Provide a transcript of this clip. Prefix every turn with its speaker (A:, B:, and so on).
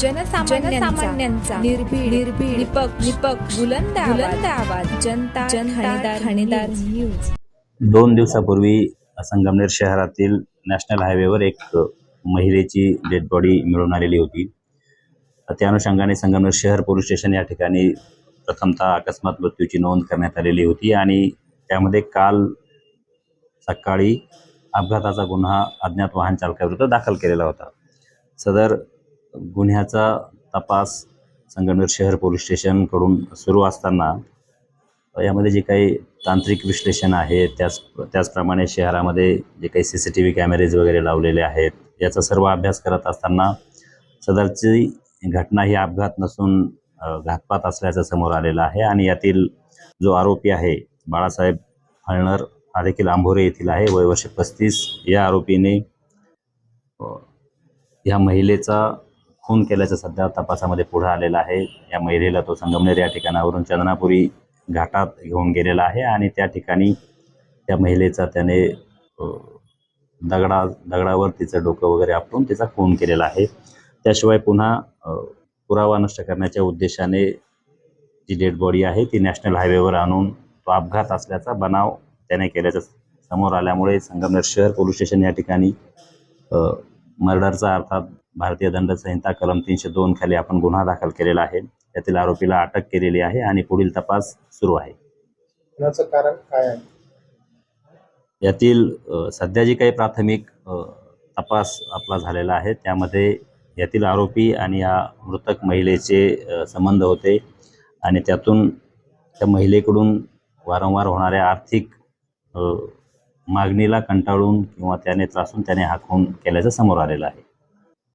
A: जनसामान्यांचा. निर्भीड निर्भीड. निपक्ष निपक्ष. बुलंद बुलंद आवाज जनता न्यूज.
B: दोन दिवसापूर्वी संगमनेर शहरातील नॅशनल हायवेवर एक महिलेची डेड बॉडी मिळून आलेली होती. त्या अनुषंगाने संगमनेर शहर पोलीस स्टेशन या ठिकाणी प्रथमतः अकस्मात मृत्यूची नोंद करण्यात आलेली होती आणि त्यामध्ये काल सकाळी अपघाताचा गुन्हा अज्ञात वाहन चालकाविरुद्ध दाखल केलेला होता. सदर गुन्ह्याचा तपास संगमनेर शहर पोलीस स्टेशनकडून सुरू असताना यामध्ये जे काही तांत्रिक विश्लेषण आहे त्याच त्याचप्रमाणे शहरामध्ये जे काही C C T V cameras वगैरे लावलेले आहेत याचा सर्व अभ्यास करत असताना सदरची घटना ही अपघात नसून घातपात असल्याचं समोर आलेलं आहे आणि यातील जो आरोपी आहे बाळासाहेब हळणर हा देखील आंभोरे येथील आहे. वय वर्ष पस्तीस. या आरोपीने या महिलेचा खून केल्याचं सध्या तपासामध्ये पुढे आलेलं आहे. या महिलेला तो संगमनेर या ठिकाणावरून चंदनापुरी घाटात घेऊन गेलेला आहे आणि त्या ठिकाणी त्या महिलेचा त्याने दगडा दगडावर तिचं डोकं वगैरे आपटून तिचा खून केलेला आहे. त्याशिवाय पुन्हा पुरावा नष्ट करण्याच्या उद्देशाने जी डेड बॉडी आहे ती नॅशनल हायवेवर आणून तो अपघात असल्याचा बनाव त्याने केल्याचा समोर आल्यामुळे संगमनेर शहर पोलीस स्टेशन या ठिकाणी मर्डरचा अर्थात भारतीय दंड संहिता कलम तीनशे दोन खाली आपण गुन्हा दाखल केलेला आहे. त्यातील आरोपीला अटक केलेली आहे आणि पुढील तपास सुरू आहे.
C: खुनाचं कारण काय आहे?
B: यातील सध्या जी काही प्राथमिक तपास आपला झालेला आहे त्यामध्ये यातील आरोपी आणि या मृतक महिलेचे संबंध होते आणि त्यातून त्या महिलेकडून वारंवार होणाऱ्या आर्थिक मागणीला कंटाळून किंवा त्याने त्रासून त्याने हा खून केल्याचं समोर आलेलं आहे.